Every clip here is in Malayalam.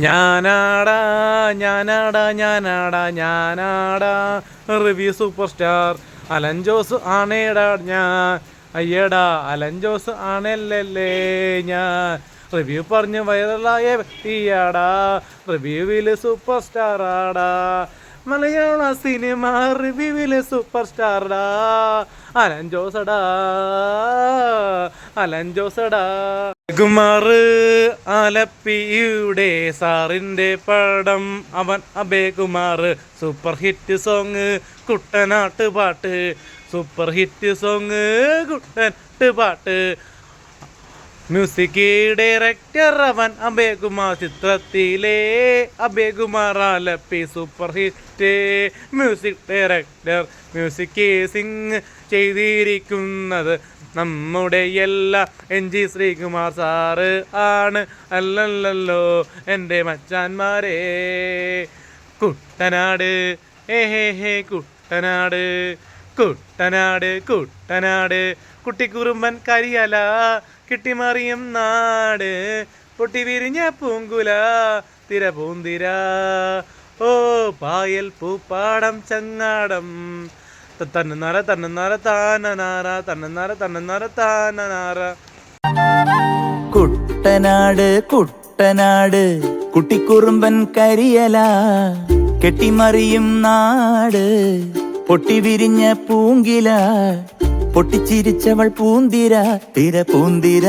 ഞാനാടാ ഞാനാടാ ഞാനാടാ ഞാനാടാ. Review super star Alan Jose ആണേടാ ഞാൻ അയ്യടാ അലൻ ജോസ് ആണല്ലേ ഞാൻ റിവ്യൂ പറഞ്ഞ് വൈറലായ വ്യക്തിയാടാ റിവ്യൂവിൽ സൂപ്പർ സ്റ്റാർ ആടാ മലയാള സിനിമ റിവ്യൂവിൽ സൂപ്പർ സ്റ്റാർടാ അലൻ ജോസടാ അലൻ ജോസടാ. കുമാർ ആലപ്പിയുടെ സാറിന്റെ പടം അവൻ അബേകുമാർ സൂപ്പർ ഹിറ്റ് സോങ് കുട്ടനാട്ട് പാട്ട്. സൂപ്പർ ഹിറ്റ് സോങ് കുട്ടനാട്ട് പാട്ട്. മ്യൂസിക് ഡയറക്ടർ അവൻ അബേകുമാർ ചിത്രത്തിലെ Abhaykumar Alleppey super hit music director music sing ചെയ്തിരിക്കുന്നത് നമ്മുടെ എല്ലാ എൻ ജി ശ്രീകുമാർ സാറ് ആണ്. അല്ലല്ലോ എന്റെ മച്ചാന്മാരെ. കുട്ടനാട് ഏ ഹേ ഹേ കുട്ടനാട്. കുട്ടനാട് കുട്ടനാട്. കുട്ടിക്കുറുമ്പൻ കരിയല കിട്ടിമറിയും നാട്. പൊട്ടി വിരിഞ്ഞ പൂങ്കുല തിര പൂന്തിര ഓ പായൽ പൂപ്പാടം ചങ്ങാടം. തന്നറ തന്നറ താനനാറ തന്നറ തന്നറ താനനാറ കുട്ടനാട് കുട്ടനാട് കുട്ടിക്കുറുമ്പൻ കരിയല കെട്ടിമറിയും നാട് പൊട്ടിവിരിഞ്ഞ പൂങ്കില പൊട്ടിച്ചിരിച്ചവൾ പൂന്തിര തിര പൂന്തിര.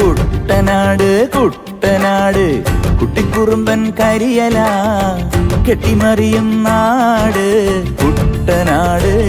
കുട്ടനാട് കുട്ടനാട് കുട്ടിക്കുറുമ്പൻ കരിയല കെട്ടിമറിയും നാട് കുട്ടനാട്.